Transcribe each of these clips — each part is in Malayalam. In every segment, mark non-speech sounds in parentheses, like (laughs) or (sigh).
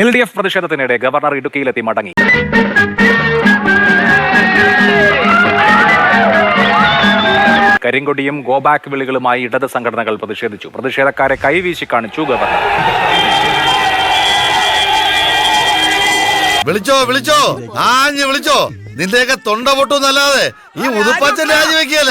എൽ ഡി എഫ് പ്രതിഷേധത്തിനിടെ ഗവർണർ ഇടുക്കിയിലെത്തി മടങ്ങി. കരിങ്കൊടിയും ഗോബാക്ക് വിളികളുമായി ഇടത് സംഘടനകൾ പ്രതിഷേധിച്ചു. പ്രതിഷേധക്കാരെ കൈവീശി കാണിച്ചു ഗവർണർ. വിളിച്ചോ വിളിച്ചോ. ആഞ്ഞ് വിളിച്ചോ. നിന്റെയൊക്കെ തൊണ്ട പൊട്ടുന്നല്ലാതെ ഈ ഉദുപ്പച്ച രാജിവെക്കല!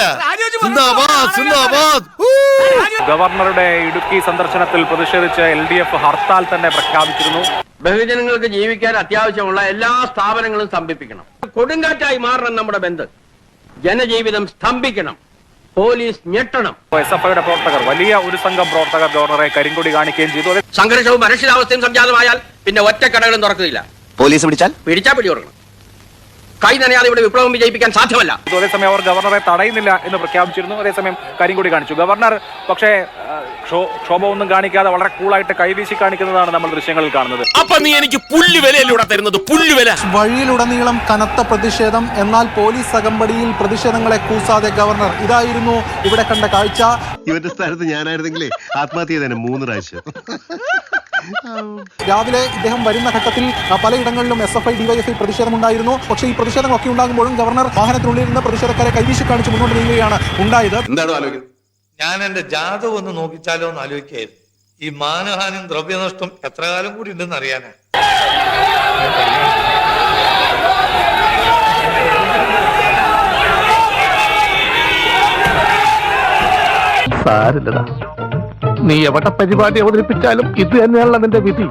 ഗവർണറുടെ ഇടുക്കി സന്ദർശനത്തിൽ പ്രതിഷേധിച്ച് എൽ ഡി എഫ് ഹർത്താൽ തന്നെ പ്രഖ്യാപിച്ചിരുന്നു. ബഹുജനങ്ങൾക്ക് ജീവിക്കാൻ അത്യാവശ്യമുള്ള എല്ലാ സ്ഥാപനങ്ങളും സ്തംഭിപ്പിക്കണം. കൊടുങ്കാറ്റായി മാറണം നമ്മുടെ ബന്ധം. ജനജീവിതം സ്തംഭിക്കണം. പോലീസ് ഞെട്ടണം. എസ് എഫ് ഐയുടെ പ്രവർത്തകർ വലിയ ഒരു സംഘം പ്രവർത്തകർ ഗവർണറെ കരിങ്കൊടി കാണിക്കുകയും ചെയ്തു. സംഘർഷവും അരക്ഷിതാവസ്ഥയും സംജാതമായാൽ പിന്നെ ഒറ്റക്കടകളും തുറക്കുകയില്ല പോലീസ് പിടിച്ചാൽ? പിടിച്ചാ പിടി കൊടുക്കണം കൈ നനയാതെ ഇവിടെ വിപ്ലവം വിജയിപ്പിക്കാൻ സാധ്യമല്ല. അതേസമയം അവർ ഗവർണറെ തടയുന്നില്ല എന്ന് പ്രഖ്യാപിച്ചിരുന്നു. അതേസമയം കരിങ്കൊടി കാണിച്ചു. ഗവർണർ പക്ഷേ ക്ഷോഭമൊന്നും കാണിക്കാതെ വളരെ കൂളായിട്ട് കൈവീശി കാണിക്കുന്നതാണ് നമ്മൾ ദൃശ്യങ്ങളിൽ കാണുന്നത്. അപ്പൊ നീ എനിക്ക് പുല്ലുവിലയിലൂടെ തരുന്നത്? പുല്ലുവില വഴിയിലുടനീളം കനത്ത പ്രതിഷേധം. എന്നാൽ പോലീസ് അകമ്പടിയിൽ പ്രതിഷേധങ്ങളെ കൂസാതെ ഗവർണർ. ഇതായിരുന്നു ഇവിടെ കണ്ട കാഴ്ച. ഇവന്റെ സ്ഥലത്ത് ഞാനായിരുന്നെങ്കിലേ ആത്മഹത്യ തന്നെ മൂന്ന് പ്രാവശ്യം. (laughs) രാവിലെ ഇദ്ദേഹം വരുന്ന ഘട്ടത്തിൽ പലയിടങ്ങളിലും എസ് എഫ് ഐ ഡിവൈഎഫ്ഐ പ്രതിഷേധമുണ്ടായിരുന്നു. പക്ഷേ ഈ പ്രതിഷേധങ്ങളൊക്കെ ഉണ്ടാകുമ്പോഴും ഗവർണർ വാഹനത്തിനുള്ളിൽ നിന്ന് പ്രതിഷേധക്കാരെ കൈവീശി കാണിച്ച് മുന്നോട്ട് നീങ്ങുകയാണ് ഉണ്ടായത്. ഞാൻ എന്റെ ജാതകം ഒന്ന് നോക്കിച്ചാലോ എന്ന് ആലോചിക്കായിരുന്നു ഈ മാനഹാനിയും ദ്രവ്യനഷ്ടം എത്ര കാലം കൂടി ഉണ്ടെന്ന് അറിയാനാ? സാരില്ലടാ നീ എവിടെ പരിപാടി അവതരിപ്പിച്ചാലും ഇത് തന്നെയാണല്ലോ നിന്റെ വിധി.